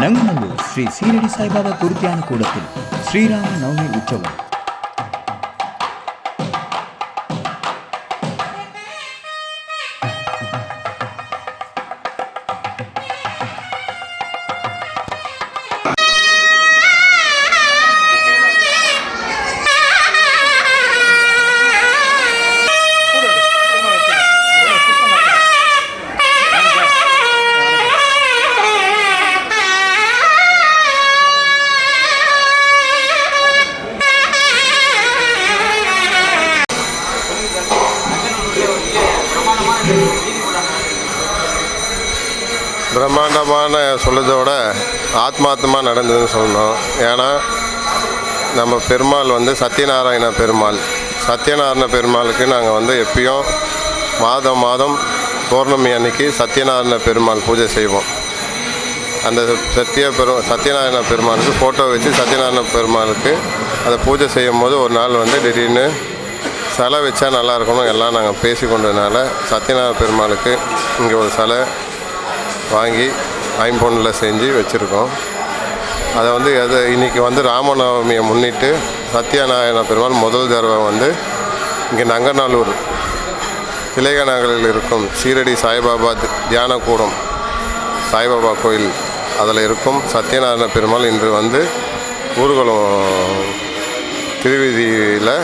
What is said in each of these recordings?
ನಂಗನಲ್ಲೂ ಶ್ರೀ ಸಿರಡಿ ಸಾಯಿಬಾಬಾ ಕುರುತಿಯನ್ನು ಕೂಡುತ್ತಿಲ್ಲ ಶ್ರೀರಾಮ ನವಮಿ ಉತ್ಸವ. பிரம்மாண்டமான சொல்லுறதை ஆத்மாத்மா ஆத்மார்த்தமாக நடந்ததுன்னு சொல்லணும். ஏன்னா நம்ம பெருமாள் வந்து சத்யநாராயண பெருமாள். சத்யநாராயண பெருமாளுக்கு நாங்கள் வந்து எப்பயும் மாதம் மாதம் பௌர்ணமி அன்னைக்கு சத்யநாராயண பெருமாள் பூஜை செய்வோம். அந்த சத்திய பெரு சத்யநாராயண பெருமாளுக்கு ஃபோட்டோ வச்சு சத்யநாராயண பெருமாளுக்கு அதை பூஜை செய்யும் போது ஒரு நாள் வந்து திடீர்னு சிலை வச்சா நல்லா இருக்கணும் எல்லாம் நாங்கள் பேசி கொண்டதுனால சத்யநாராயண பெருமாளுக்கு இங்கே ஒரு சிலை வாங்கி ஐம்பொன்னில் செஞ்சு வச்சுருக்கோம். அதை வந்து அது இன்றைக்கி வந்து ராமநவமியை முன்னிட்டு சத்யநாராயண பெருமாள் முதல் தடவை வந்து இங்கே நங்கநல்லூர் திலேக நகரில் இருக்கும் சீரடி சாய்பாபா தியானக்கூடம் சாய்பாபா கோயில் அதில் இருக்கும் சத்யநாராயண பெருமாள் இன்று வந்து ஊர்வலம் திருவீதியில்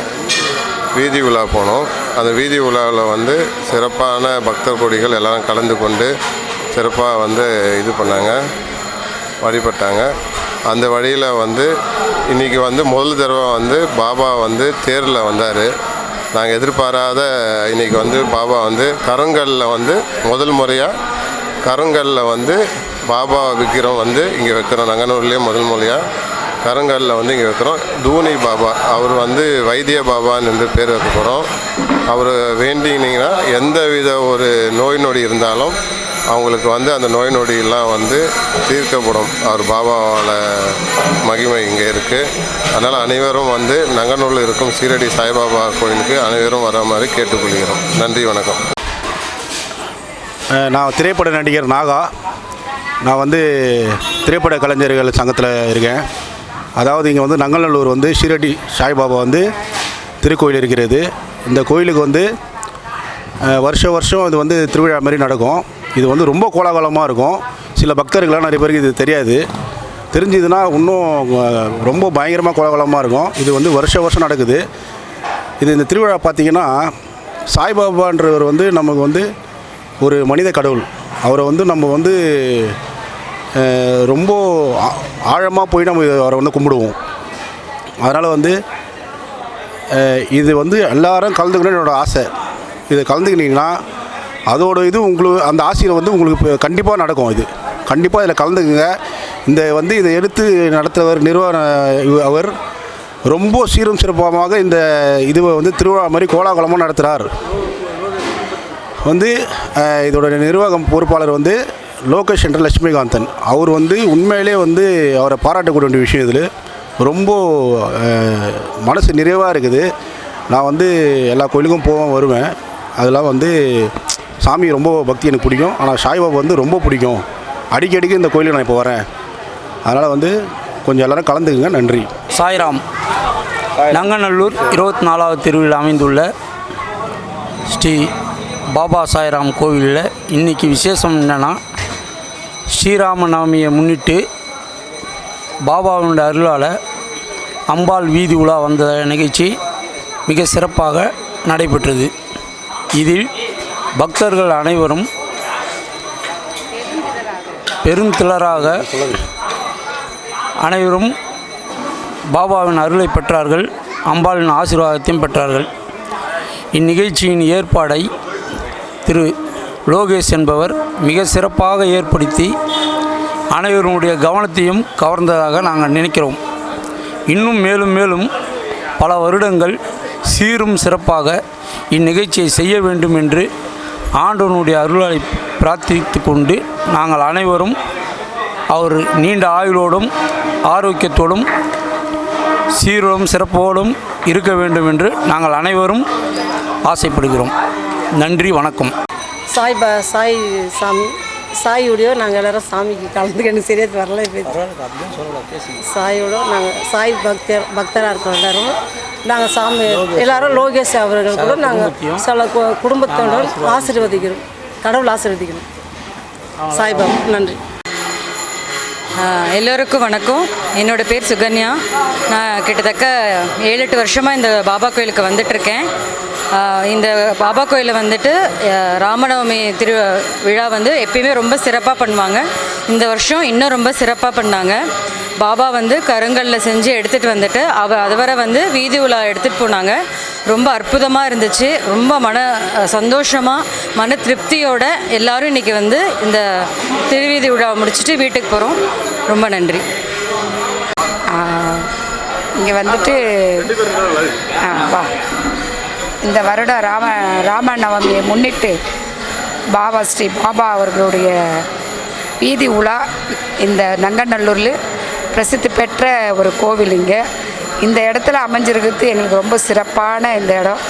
வீதி உலா போனோம். அந்த வீதி உலாவில் வந்து சிறப்பான பக்தர் கொடிகள் எல்லாம் கலந்து கொண்டு சிறப்பாக வந்து இது பண்ணாங்க வழிபட்டாங்க. அந்த வழியில் வந்து இன்றைக்கி வந்து முதல் தடவை வந்து பாபா வந்து தேரில் வந்தார். நாங்கள் எதிர்பாராத இன்றைக்கி வந்து பாபா வந்து கருங்கல்லில் வந்து முதல் முறையாக கருங்கல்லில் வந்து பாபா விக்கிரம் வந்து இங்கே வைக்கிறோம். நங்கனூர்லேயே முதல் முறையாக கருங்கல்லில் வந்து இங்கே வைக்கிறோம். தூனி பாபா அவர் வந்து வைத்திய பாபான்னு என்று பேர் வைக்க போகிறோம் அவர் வேண்டினீங்கன்னா எந்த வித ஒரு நோய் நொடி இருந்தாலும் அவங்களுக்கு வந்து அந்த நோய் நொடியெல்லாம் வந்து தீர்க்கப்படும். அவர் பாபாவோட மகிமை இங்கே இருக்குது அதனால் அனைவரும் வந்து நங்கநூலில் இருக்கும் சீரடி சாய்பாபா கோயிலுக்கு அனைவரும் வர மாதிரி கேட்டுக்கொள்கிறோம். நன்றி வணக்கம். நான் திரைப்பட நடிகர் நாகா. நான் வந்து திரைப்பட கலைஞர்கள் சங்கத்தில் இருக்கேன். அதாவது இங்கே வந்து நங்கநல்லூர் வந்து ஷீரடி சாய்பாபா வந்து திருக்கோயில் இருக்கிறது. இந்த கோயிலுக்கு வந்து வருஷம் வருஷம் இது வந்து திருவிழா மாதிரி நடக்கும். இது வந்து ரொம்ப கோலாகலமாக இருக்கும். சில பக்தர்களாம் நிறைய பேருக்கு இது தெரியாது. தெரிஞ்சதுன்னா இன்னும் ரொம்ப பயங்கரமாக கோலாகலமாக இருக்கும். இது வந்து வருஷ வருஷம் நடக்குது. இது இந்த திருவிழா பார்த்திங்கன்னா சாய்பாபான்றவர் வந்து நமக்கு வந்து ஒரு மனித கடவுள். அவரை வந்து நம்ம வந்து ரொம்ப ஆழமாக போய் நம்ம அவரை வந்து கும்பிடுவோம். அதனால் வந்து இது வந்து எல்லாரும் கலந்துக்கணும்னு என்னோடய ஆசை. இதை கலந்துக்கினீங்கன்னா அதோட இது உங்களுக்கு அந்த ஆசையில் வந்து உங்களுக்கு கண்டிப்பாக நடக்கும் இது. கண்டிப்பாக இதில் கலந்துக்குங்க. இந்த வந்து இதை எடுத்து நடத்துகிறவர் நிறுவன அவர் ரொம்ப சீரும் சிறப்பாக இந்த இதுவை வந்து திருவிழா மாதிரி கோலாகலமாக நடத்துகிறார் வந்து இதோட நிர்வாகம் பொறுப்பாளர் வந்து லோகேஷ் என்ற லட்சுமிகாந்தன். அவர் வந்து உண்மையிலே வந்து அவரை பாராட்டக்கூடிய வேண்டிய விஷயம் இதில். ரொம்ப மனசு நிறைவாக இருக்குது. நான் வந்து எல்லா கோயிலுக்கும் போவேன் வருவேன். அதெல்லாம் வந்து சாமி ரொம்ப பக்தி எனக்கு பிடிக்கும். ஆனால் சாய்பாபா வந்து ரொம்ப பிடிக்கும். அடிக்கடிக்கு இந்த கோயிலுக்கு நான் இப்போ வரேன். அதனால் வந்து கொஞ்சம் எல்லோரும் கலந்துக்குங்க. நன்றி. சாய்ராம் நங்கநல்லூர் இருபத்தி நாலாவது தெருவில் அமைந்துள்ள ஸ்ரீ பாபா சாய்ராம் கோவிலில் இன்றைக்கி விசேஷம் என்னென்னா ஸ்ரீராம நவமியை முன்னிட்டு பாபாவினுடைய அருளால் அம்பாள் வீதி உலா வந்த நிகழ்ச்சி மிக சிறப்பாக நடைபெற்றது. இதில் பக்தர்கள் அனைவரும் பெருந்திரளாக அனைவரும் பாபாவின் அருளை பெற்றார்கள் அம்பாளின் ஆசீர்வாதத்தையும் பெற்றார்கள். இந்நிகழ்ச்சியின் ஏற்பாடை திரு லோகேஷ் என்பவர் மிக சிறப்பாக ஏற்படுத்தி அனைவருடைய கவனத்தையும் கவர்ந்ததாக நாங்கள் நினைக்கிறோம். இன்னும் மேலும் மேலும் பல வருடங்கள் சீரும் சிறப்பாக இந்நிகழ்ச்சியை செய்ய வேண்டும் என்று ஆண்டவனுடைய அருளை பிரார்த்தித்து கொண்டு நாங்கள் அனைவரும் அவர் நீண்ட ஆயுளோடும் ஆரோக்கியத்தோடும் சீரோடும் சிறப்போடும் இருக்க வேண்டும் என்று நாங்கள் அனைவரும் ஆசைப்படுகிறோம். நன்றி வணக்கம். சாய் பா சாய் சாமி சாயோடையோ நாங்கள் எல்லாரும் சாமிக்கு கலந்துக்க எனக்கு சரியாக வரல இப்போ. சாயோட நாங்கள் சாய் பக்தர் பக்தராக இருக்கோம் எல்லாரும். நாங்கள் சாமி எல்லாரும் லோகேஷ் அவர்கள் கூட நாங்கள் சில கு- குடும்பத்தோட ஆசீர்வதிக்கிறோம். கடவுள் ஆசீர்வதிக்கணும். சாய்பாபா நன்றி. எல்லோருக்கும் வணக்கம். என்னோட பேர் சுகன்யா. நான் கிட்டத்தட்ட ஏழு எட்டு வருஷமாக இந்த பாபா கோயிலுக்கு வந்துட்டுருக்கேன். இந்த பாபா கோயிலில் வந்துட்டு ராமநவமி திரு விழா வந்து எப்பயுமே ரொம்ப சிறப்பாக பண்ணுவாங்க. இந்த வருஷம் இன்னும் ரொம்ப சிறப்பாக பண்ணாங்க. பாபா வந்து கருங்கல்ல செஞ்சு எடுத்துகிட்டு வந்துட்டு அவ அதுவரை வந்து வீதி உலா எடுத்துகிட்டு போனாங்க. ரொம்ப அற்புதமாக இருந்துச்சு. ரொம்ப மன சந்தோஷமாக மன திருப்தியோட எல்லாரும் இன்றைக்கி வந்து இந்த திருவீதி விழாவை முடிச்சுட்டு வீட்டுக்கு போகிறோம் ரொம்ப நன்றி. இங்கே வந்துட்டு ஆ, வா. இந்த வருடம் ராம ராம நவமியை முன்னிட்டு பாபா ஸ்ரீ பாபா அவர்களுடைய வீதி உலா இந்த நங்கநல்லூரில் பிரசித்தி பெற்ற ஒரு கோவில் இங்கே. இந்த இடத்துல அமைஞ்சிருக்கிறது எங்களுக்கு ரொம்ப சிறப்பான இந்த இடம்.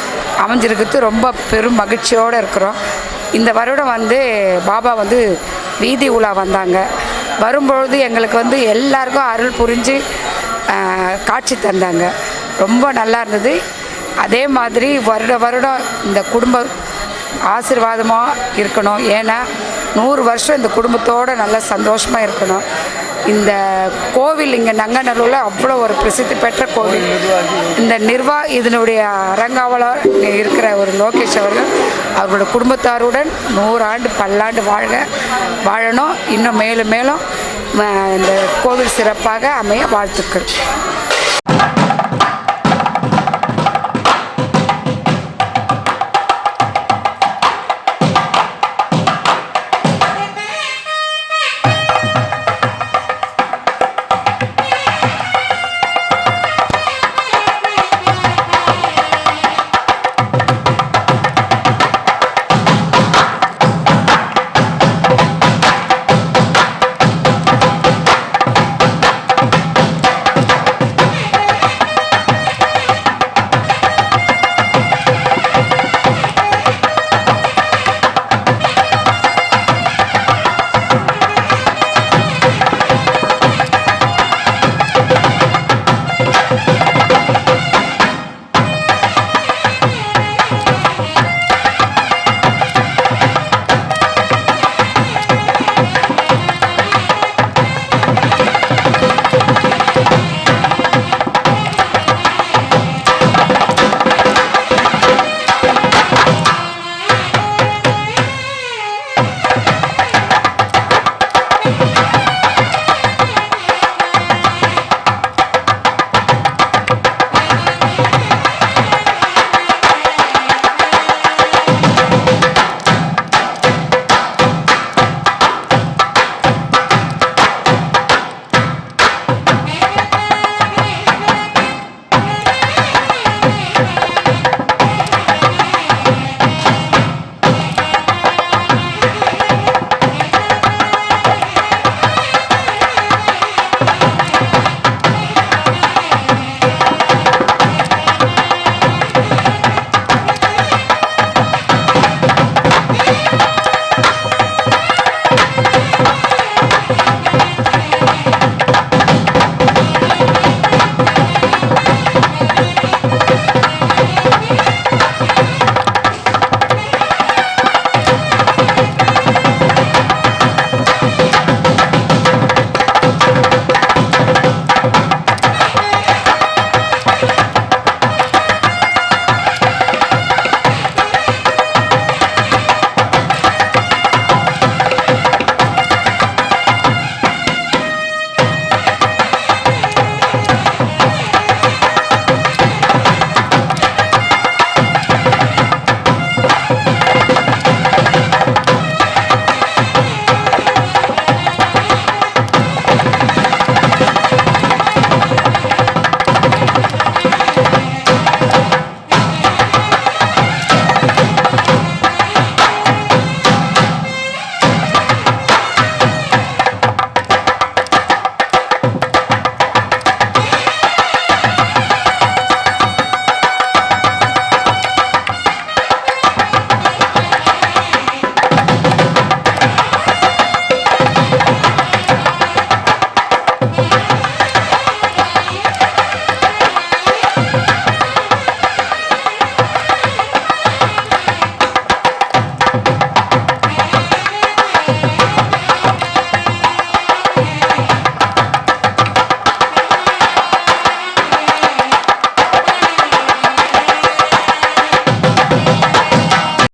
அமைஞ்சிருக்கிறது ரொம்ப பெரும் மகிழ்ச்சியோடு இருக்கிறோம். இந்த வருடம் வந்து பாபா வந்து வீதி உலா வந்தாங்க. வரும்பொழுது எங்களுக்கு வந்து எல்லாருக்கும் அருள் புரிஞ்சு காட்சி தந்தாங்க. ரொம்ப நல்லா இருந்தது. அதே மாதிரி வருட வருடம் இந்த குடும்ப ஆசீர்வாதமாக இருக்கணும். ஏன்னா நூறு வருஷம் இந்த குடும்பத்தோடு நல்லா சந்தோஷமாக இருக்கணும். இந்த கோவில் இங்கே நங்கநல்லூரில் அவ்வளோ ஒரு பிரசித்தி பெற்ற கோவில். இந்த நிர்வா இதனுடைய அரங்காவலர் இருக்கிற ஒரு லோகேஷ் அவர்கள் அவர்களோட குடும்பத்தாருடன் நூறாண்டு பல்லாண்டு வாழ்க வாழணும். இன்னும் மேலும் மேலும் இந்த கோவில் சிறப்பாக அமைய வாழ்த்துக்கள்.